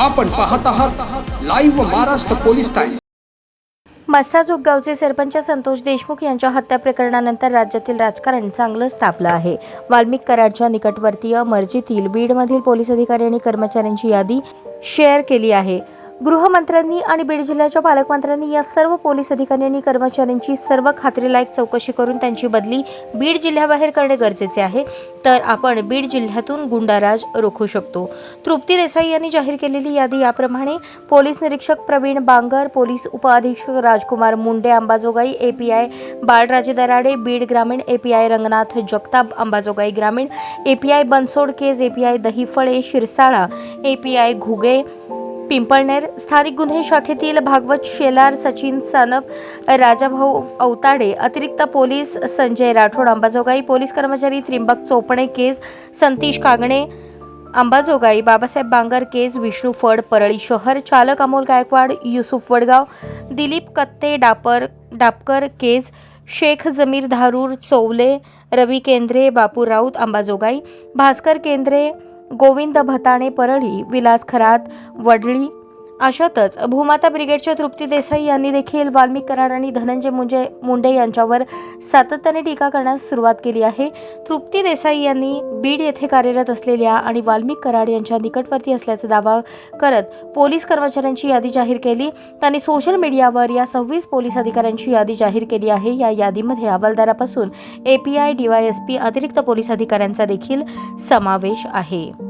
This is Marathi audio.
आपण पाहत आहात live Maharashtra police times Massajog गावचे सरपंच संतोष देशमुख यांच्या हत्या प्रकरणानंतर राज्यातील राजकारण चांगलंच तापलं आहे. वाल्मिक कराडच्या निकटवर्तीय मर्जीतील बीडमधील पोलीस अधिकारी आणि कर्मचाऱ्यांची यादी शेअर केली आहे. गृहमंत्र्यांनी आणि बीड जिल्ह्याच्या पालकमंत्र्यांनी या सर्व पोलीस अधिकारी आणि कर्मचाऱ्यांची सर्व खात्रीलायक चौकशी करून त्यांची बदली बीड जिल्ह्याबाहेर करणे गरजेचे आहे. तर आपण बीड जिल्ह्यातून गुंडाराज रोखू शकतो. तृप्ती देसाई यांनी जाहीर केलेली यादी याप्रमाणे पोलीस निरीक्षक प्रवीण बांगर पोलीस उपअधीक्षक राजकुमार मुंडे अंबाजोगाई एपीआय बाळराजे दराडे बीड ग्रामीण एपीआय रंगनाथ जगताप अंबाजोगाई ग्रामीण API Bansod Kej API Dahiphale Shirsala API Ghuge Pimpalner स्थानिक गुन्हे शाखेतील भागवत शेलार सचिन सानप राजाभाऊ अवताडे अतिरिक्त पोलीस संजय राठोड अंबाजोगाई पोलीस कर्मचारी त्रिंबक चोपणे केस संतीश कागणे अंबाजोगाई बाबासाहेब बांगर केज विष्णू फड परळी शहर चालक अमोल गायकवाड युसुफ वडगाव दिलीप कत्ते डापर डापकर केज शेख जमीर धारूर चौले रवी केंद्रे बापू राऊत अंबाजोगाई भास्कर केंद्रे गोविंद भताणे परळी विलास खरात वडळी अशातच भूमाता ब्रिगेडच्या तृप्ती देसाई यांनी देखील वाल्मिक कराड आणि धनंजय मुंजे मुंडे यांच्यावर सातत्याने टीका करण्यास सुरुवात केली आहे. तृप्ती देसाई यांनी बीड येथे कार्यरत असलेल्या आणि वाल्मिक कराड यांच्या निकटवर्ती असल्याचा दावा करत पोलीस कर्मचाऱ्यांची यादी जाहीर केली. त्यांनी सोशल मीडियावर या सव्वीस पोलीस अधिकाऱ्यांची यादी जाहीर केली आहे. या यादीमध्ये हवालदारापासून एपीआय डीवायएसपी अतिरिक्त पोलीस अधिकाऱ्यांचा देखील समावेश आहे.